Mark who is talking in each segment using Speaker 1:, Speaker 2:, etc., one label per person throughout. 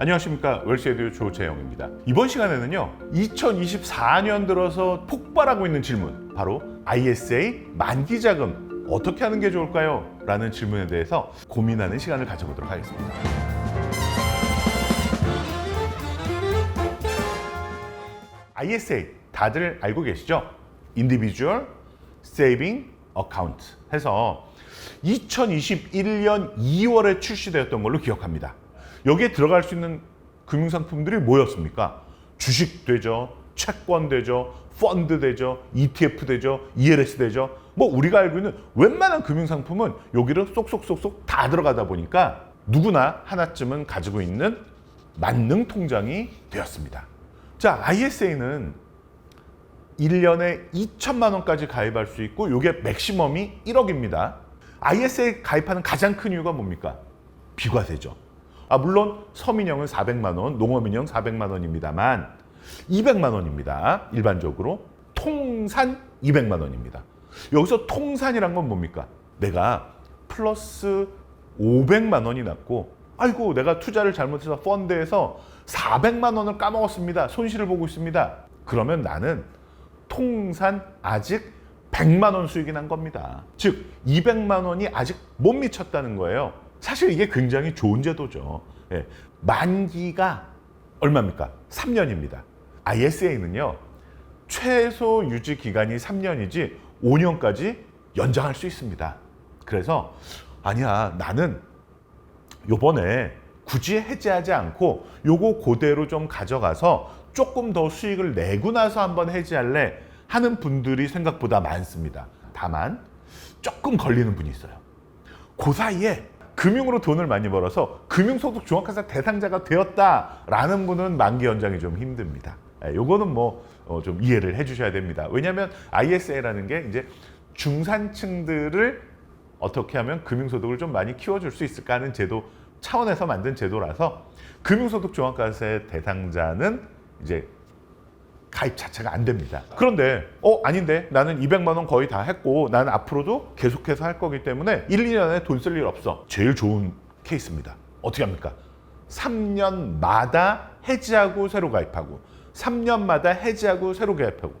Speaker 1: 안녕하십니까 웰시에듀 조재영입니다. 이번 시간에는요 2024년 들어서 폭발하고 있는 질문 바로 ISA 만기 자금 어떻게 하는 게 좋을까요? 라는 질문에 대해서 고민하는 시간을 가져보도록 하겠습니다. ISA 다들 알고 계시죠? Individual Saving Account 해서 2021년 2월에 출시되었던 걸로 기억합니다. 여기에 들어갈 수 있는 금융상품들이 뭐였습니까? 주식 되죠, 채권 되죠, 펀드 되죠, ETF 되죠, ELS 되죠. 뭐 우리가 알고 있는 웬만한 금융상품은 여기로 쏙쏙쏙쏙 다 들어가다 보니까 누구나 하나쯤은 가지고 있는 만능 통장이 되었습니다. 자, ISA는 1년에 2천만 원까지 가입할 수 있고 이게 맥시멈이 1억입니다. ISA 가입하는 가장 큰 이유가 뭡니까? 비과세죠. 아, 물론 서민형은 400만 원, 농어민형 400만 원입니다만 200만 원입니다. 일반적으로 통산 200만 원입니다. 여기서 통산이란 건 뭡니까? 내가 플러스 500만 원이 났고 아이고 내가 투자를 잘못해서 펀드에서 400만 원을 까먹었습니다. 손실을 보고 있습니다. 그러면 나는 통산 아직 100만 원 수익이 난 겁니다. 즉 200만 원이 아직 못 미쳤다는 거예요. 사실 이게 굉장히 좋은 제도죠. 예. 만기가 얼마입니까? 3년입니다. ISA는요. 최소 유지 기간이 3년이지 5년까지 연장할 수 있습니다. 그래서 아니야 나는 요번에 굳이 해지하지 않고 요거 그대로 좀 가져가서 조금 더 수익을 내고 나서 한번 해지할래 하는 분들이 생각보다 많습니다. 다만 조금 걸리는 분이 있어요. 그 사이에 금융으로 돈을 많이 벌어서 금융소득 종합회사 대상자가 되었다라는 분은 만기 연장이 좀 힘듭니다. 예, 요거는 뭐 좀 이해를 해주셔야 됩니다. 왜냐하면 ISA라는 게 이제 중산층들을 어떻게 하면 금융소득을 좀 많이 키워줄 수 있을까 하는 제도 차원에서 만든 제도라서 금융소득 종합과세 대상자는 이제 가입 자체가 안 됩니다. 그런데 어 아닌데 나는 200만 원 거의 다 했고 나는 앞으로도 계속해서 할 거기 때문에 1, 2년에 돈 쓸 일 없어. 제일 좋은 케이스입니다. 어떻게 합니까? 3년마다 해지하고 새로 가입하고 3년마다 해지하고 새로 가입하고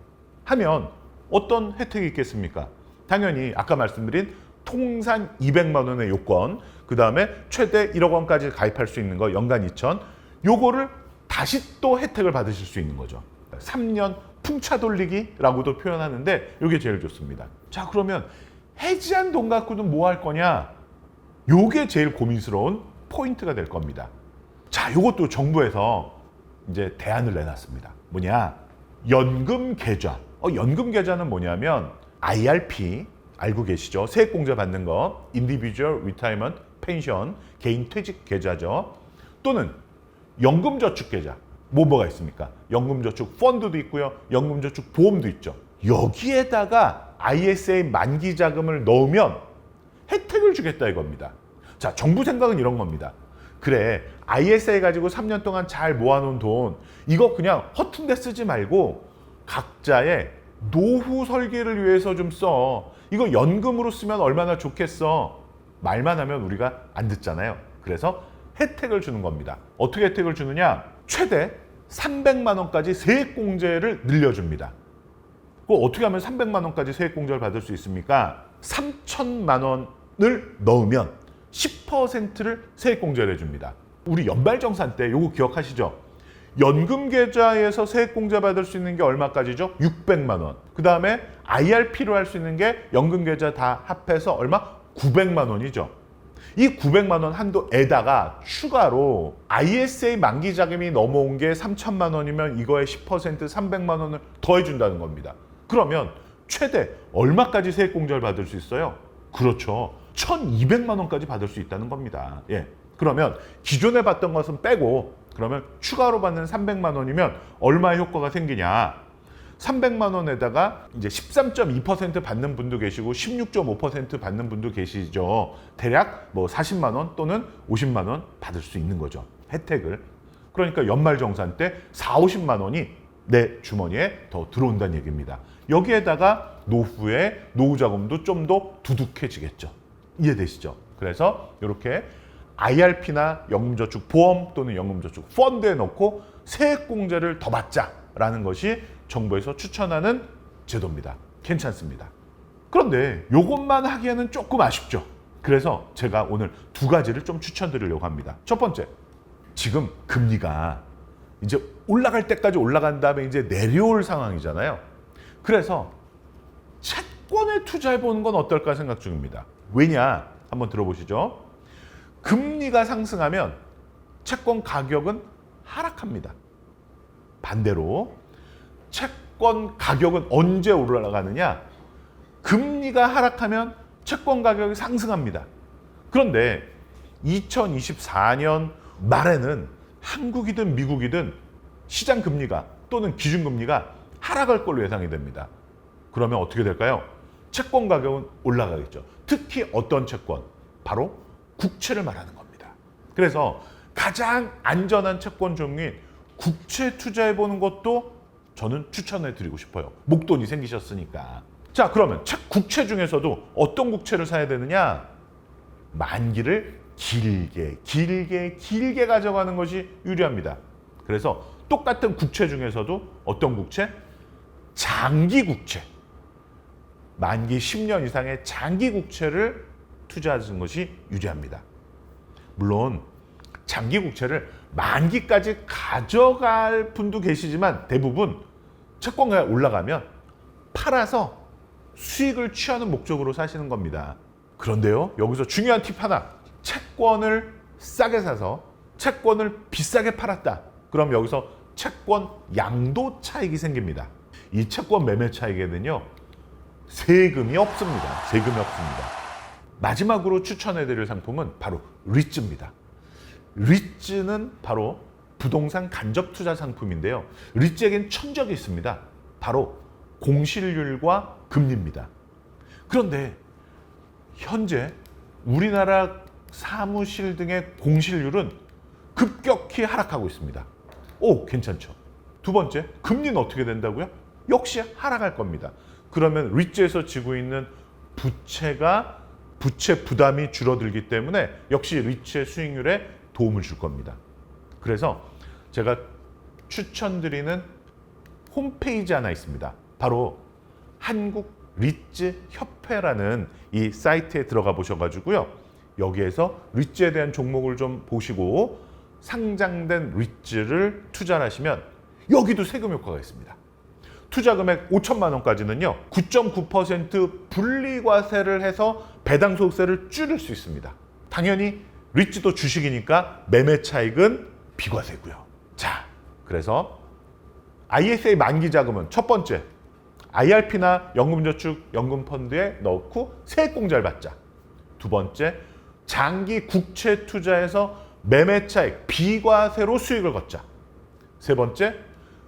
Speaker 1: 하면 어떤 혜택이 있겠습니까? 당연히 아까 말씀드린 통산 200만 원의 요건, 그 다음에 최대 1억 원까지 가입할 수 있는 거 연간 2천, 요거를 다시 또 혜택을 받으실 수 있는 거죠. 3년 풍차 돌리기라고도 표현하는데 이게 제일 좋습니다. 자 그러면 해지한 돈 갖고는 뭐 할 거냐? 요게 제일 고민스러운 포인트가 될 겁니다. 자, 요것도 정부에서 이제 대안을 내놨습니다. 뭐냐? 연금 계좌. 어, 연금 계좌는 뭐냐면 IRP 알고 계시죠? 세액 공제 받는 거, Individual Retirement Pension 개인 퇴직 계좌죠. 또는 연금 저축 계좌. 뭐 뭐가 있습니까? 연금저축 펀드도 있고요. 연금저축 보험도 있죠. 여기에다가 ISA 만기 자금을 넣으면 혜택을 주겠다 이겁니다. 자, 정부 생각은 이런 겁니다. 그래, ISA 가지고 3년 동안 잘 모아놓은 돈, 이거 그냥 허튼 데 쓰지 말고 각자의 노후 설계를 위해서 좀 써. 이거 연금으로 쓰면 얼마나 좋겠어. 말만 하면 우리가 안 듣잖아요. 그래서 혜택을 주는 겁니다. 어떻게 혜택을 주느냐? 최대 300만 원까지 세액 공제를 늘려줍니다. 그 어떻게 하면 300만 원까지 세액 공제를 받을 수 있습니까? 3천만 원을 넣으면 10%를 세액 공제를 해줍니다. 우리 연말정산 때 요거 기억하시죠? 연금 계좌에서 세액 공제 받을 수 있는 게 얼마까지죠? 600만 원. 그 다음에 IRP로 할 수 있는 게 연금 계좌 다 합해서 얼마? 900만 원이죠. 이 900만 원 한도에다가 추가로 ISA 만기 자금이 넘어온 게 3천만 원이면 이거에 10% 300만 원을 더해 준다는 겁니다. 그러면 최대 얼마까지 세액 공제를 받을 수 있어요? 그렇죠. 1,200만 원까지 받을 수 있다는 겁니다. 예. 그러면 기존에 받던 것은 빼고 그러면 추가로 받는 300만 원이면 얼마의 효과가 생기냐? 300만 원에다가 이제 13.2% 받는 분도 계시고 16.5% 받는 분도 계시죠. 대략 뭐 40만 원 또는 50만 원 받을 수 있는 거죠. 혜택을. 그러니까 연말 정산 때 4, 50만 원이 내 주머니에 더 들어온다는 얘기입니다. 여기에다가 노후에 노후 자금도 좀 더 두둑해지겠죠. 이해되시죠? 그래서 이렇게 IRP나 연금저축 보험 또는 연금저축 펀드에 넣고 세액공제를 더 받자라는 것이 정부에서 추천하는 제도입니다. 괜찮습니다. 그런데 이것만 하기에는 조금 아쉽죠. 그래서 제가 오늘 두 가지를 좀 추천드리려고 합니다. 첫 번째, 지금 금리가 이제 올라갈 때까지 올라간 다음에 이제 내려올 상황이잖아요. 그래서 채권에 투자해 보는 건 어떨까 생각 중입니다. 왜냐? 한번 들어보시죠. 금리가 상승하면 채권 가격은 하락합니다. 반대로 채권 가격은 언제 올라가느냐? 금리가 하락하면 채권 가격이 상승합니다. 그런데 2024년 말에는 한국이든 미국이든 시장 금리가 또는 기준 금리가 하락할 걸로 예상이 됩니다. 그러면 어떻게 될까요? 채권 가격은 올라가겠죠. 특히 어떤 채권? 바로 국채를 말하는 겁니다. 그래서 가장 안전한 채권 종류인 국채 투자해 보는 것도 저는 추천해 드리고 싶어요. 목돈이 생기셨으니까. 자, 그러면 책 국채 중에서도 어떤 국채를 사야 되느냐? 만기를 길게, 길게, 길게 가져가는 것이 유리합니다. 그래서 똑같은 국채 중에서도 어떤 국채? 장기 국채. 만기 10년 이상의 장기 국채를 투자하는 것이 유리합니다. 물론 장기 국채를 만기까지 가져갈 분도 계시지만 대부분 채권가 올라가면 팔아서 수익을 취하는 목적으로 사시는 겁니다. 그런데요, 여기서 중요한 팁 하나. 채권을 싸게 사서 채권을 비싸게 팔았다. 그럼 여기서 채권 양도 차익이 생깁니다. 이 채권 매매 차익에는요, 세금이 없습니다. 세금이 없습니다. 마지막으로 추천해드릴 상품은 바로 리츠입니다. 리츠는 바로 부동산 간접 투자 상품인데요. 리츠에겐 천적이 있습니다. 바로 공실률과 금리입니다. 그런데 현재 우리나라 사무실 등의 공실률은 급격히 하락하고 있습니다. 오, 괜찮죠. 두 번째, 금리는 어떻게 된다고요? 역시 하락할 겁니다. 그러면 리츠에서 지고 있는 부채가 부채 부담이 줄어들기 때문에 역시 리츠의 수익률에 도움을 줄 겁니다. 그래서 제가 추천드리는 홈페이지 하나 있습니다. 바로 한국 리츠 협회라는 이 사이트에 들어가 보셔가지고요. 여기에서 리츠에 대한 종목을 좀 보시고 상장된 리츠를 투자를 하시면 여기도 세금 효과가 있습니다. 투자 금액 5천만 원까지는요. 9.9% 분리과세를 해서 배당 소득세를 줄일 수 있습니다. 당연히 리츠도 주식이니까 매매 차익은 비과세고요. 자, 그래서 ISA 만기 자금은 첫 번째 IRP나 연금저축 연금펀드에 넣고 세액공제를 받자. 두 번째 장기 국채 투자에서 매매 차익 비과세로 수익을 걷자. 세 번째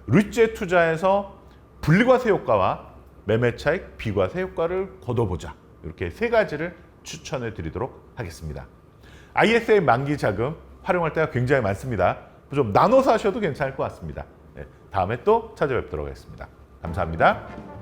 Speaker 1: 리츠에 투자해서 분리과세 효과와 매매 차익 비과세 효과를 거둬보자. 이렇게 세 가지를 추천해 드리도록 하겠습니다. ISA 만기 자금 활용할 때가 굉장히 많습니다. 좀 나눠서 하셔도 괜찮을 것 같습니다. 네, 다음에 또 찾아뵙도록 하겠습니다. 감사합니다.